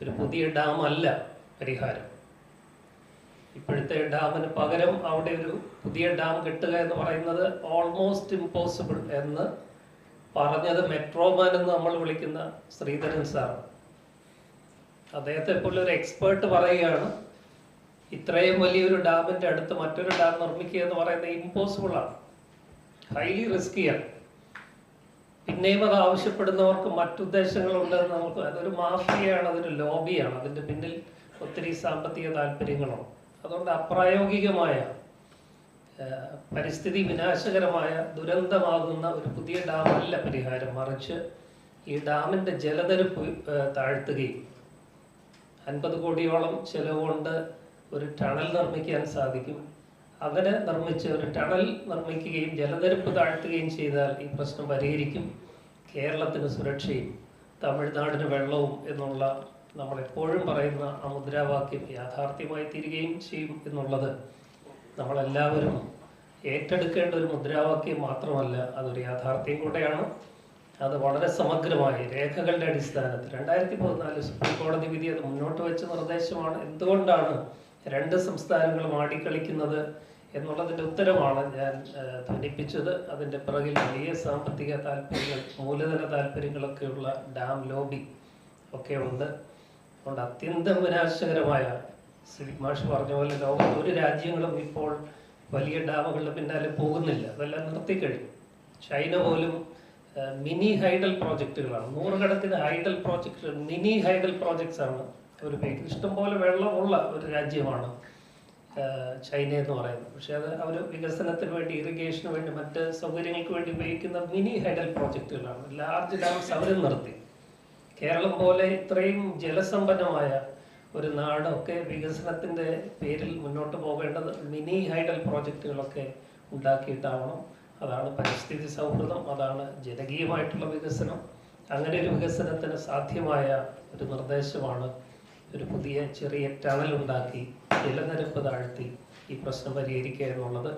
ഒരു പുതിയ ഡാം അല്ല പരിഹാരം. ഇപ്പോഴത്തെ ഡാമിന് പകരം അവിടെ ഒരു പുതിയ ഡാം കെട്ടുക എന്ന് പറയുന്നത് ഓൾമോസ്റ്റ് ഇമ്പോസിബിൾ എന്ന് പറഞ്ഞത് മെട്രോമാൻ എന്ന് നമ്മൾ വിളിക്കുന്ന ശ്രീധരൻ സാറാണ് അദ്ദേഹത്തെ പോലെ ഒരു എക്സ്പേർട്ട് പറയുകയാണ് ഇത്രയും വലിയൊരു ഡാമിന്റെ അടുത്ത് മറ്റൊരു ഡാം നിർമ്മിക്കുക എന്ന് പറയുന്നത് ഇമ്പോസിബിൾ ആണ്. ഹൈലി റിസ്കിയാണ് പിന്നെയും അത് ആവശ്യപ്പെടുന്നവർക്ക് മറ്റുദ്ദേശങ്ങളുണ്ടെന്ന് നമുക്ക് അതൊരു മാഫിയാണ് അതൊരു ലോബിയാണ്. അതിന്റെ പിന്നിൽ ഒത്തിരി സാമ്പത്തിക താല്പര്യങ്ങളുണ്ട്. അതുകൊണ്ട് അപ്രായോഗികമായ പരിസ്ഥിതി വിനാശകരമായ ദുരന്തമാകുന്ന ഒരു പുതിയ ഡാമല്ല പരിഹാരം. മറിച്ച് ഈ ഡാമിന്റെ ജലനിരപ്പ് താഴ്ത്തുകയും അൻപത് കോടിയോളം ചെലവ് കൊണ്ട് ഒരു ടണൽ നിർമ്മിക്കാൻ സാധിക്കും. അങ്ങനെ നിർമ്മിച്ച് ഒരു ടണൽ നിർമ്മിക്കുകയും ജലനിരപ്പ് താഴ്ത്തുകയും ചെയ്താൽ ഈ പ്രശ്നം പരിഹരിക്കും. കേരളത്തിന് സുരക്ഷയും തമിഴ്നാടിന് വെള്ളവും എന്നുള്ള നമ്മൾ എപ്പോഴും പറയുന്ന ആ മുദ്രാവാക്യം യാഥാർത്ഥ്യമായി തീരുകയും ചെയ്യും എന്നുള്ളത് നമ്മളെല്ലാവരും ഏറ്റെടുക്കേണ്ട ഒരു മുദ്രാവാക്യം മാത്രമല്ല അതൊരു യാഥാർത്ഥ്യം കൂടെയാണ്. അത് വളരെ സമഗ്രമായി രേഖകളുടെ അടിസ്ഥാനത്തിൽ. രണ്ടായിരത്തി പതിനാല് സുപ്രീം കോടതി വിധി അത് മുന്നോട്ട് വെച്ച നിർദ്ദേശമാണ്. എന്തുകൊണ്ടാണ് രണ്ട് സംസ്ഥാനങ്ങളും ആടിക്കളിക്കുന്നത് എന്നുള്ളതിന്റെ ഉത്തരമാണ് ഞാൻ ധനിപ്പിച്ചത് അതിന്റെ പിറകിൽ വലിയ സാമ്പത്തിക താല്പര്യങ്ങൾ മൂലധന താല്പര്യങ്ങളൊക്കെയുള്ള ഡാം ലോബി ഒക്കെ ഉണ്ട്. അതുകൊണ്ട് അത്യന്തം വിനാശകരമായ മാഷ് പറഞ്ഞ പോലെ ലോകത്ത് ഒരു രാജ്യങ്ങളും ഇപ്പോൾ വലിയ ഡാമുകളുടെ പിന്നാലെ പോകുന്നില്ല. അതെല്ലാം നിർത്തിക്കഴിഞ്ഞു ചൈന പോലും മിനി ഹൈഡൽ പ്രോജക്റ്റുകളാണ്. നൂറുകണക്കിന് hydel project mini hydel projects ആണ് അവർ ഉപയോഗിക്കുന്നത് ഇഷ്ടംപോലെ വെള്ളമുള്ള ഒരു രാജ്യമാണ് ചൈന എന്ന് പറയുന്നത്. പക്ഷെ അത് അവർ വികസനത്തിന് വേണ്ടി ഇറിഗേഷന് വേണ്ടി മറ്റ് സൗകര്യങ്ങൾക്ക് വേണ്ടി ഉപയോഗിക്കുന്ന മിനി ഹൈഡൽ പ്രോജക്റ്റുകളാണ് ലാർജ് ഡാംസ് അവരും നിർത്തി. കേരളം പോലെ ഇത്രയും ജലസമ്പന്നമായ ഒരു നാടൊക്കെ വികസനത്തിന്റെ പേരിൽ മുന്നോട്ട് പോകേണ്ടത് മിനി ഹൈഡൽ പ്രോജക്റ്റുകളൊക്കെ ഉണ്ടാക്കിയിട്ടാവണം. അതാണ് പരിസ്ഥിതി സൗഹൃദം അതാണ് ജനകീയമായിട്ടുള്ള വികസനം. അങ്ങനെ ഒരു വികസനത്തിന് സാധ്യമായ ഒരു നിർദ്ദേശമാണ് ഒരു പുതിയ ചെറിയ ടണൽ ഉണ്ടാക്കി ജലനിരപ്പ് താഴ്ത്തി ഈ പ്രശ്നം പരിഹരിക്കുക എന്നുള്ളത്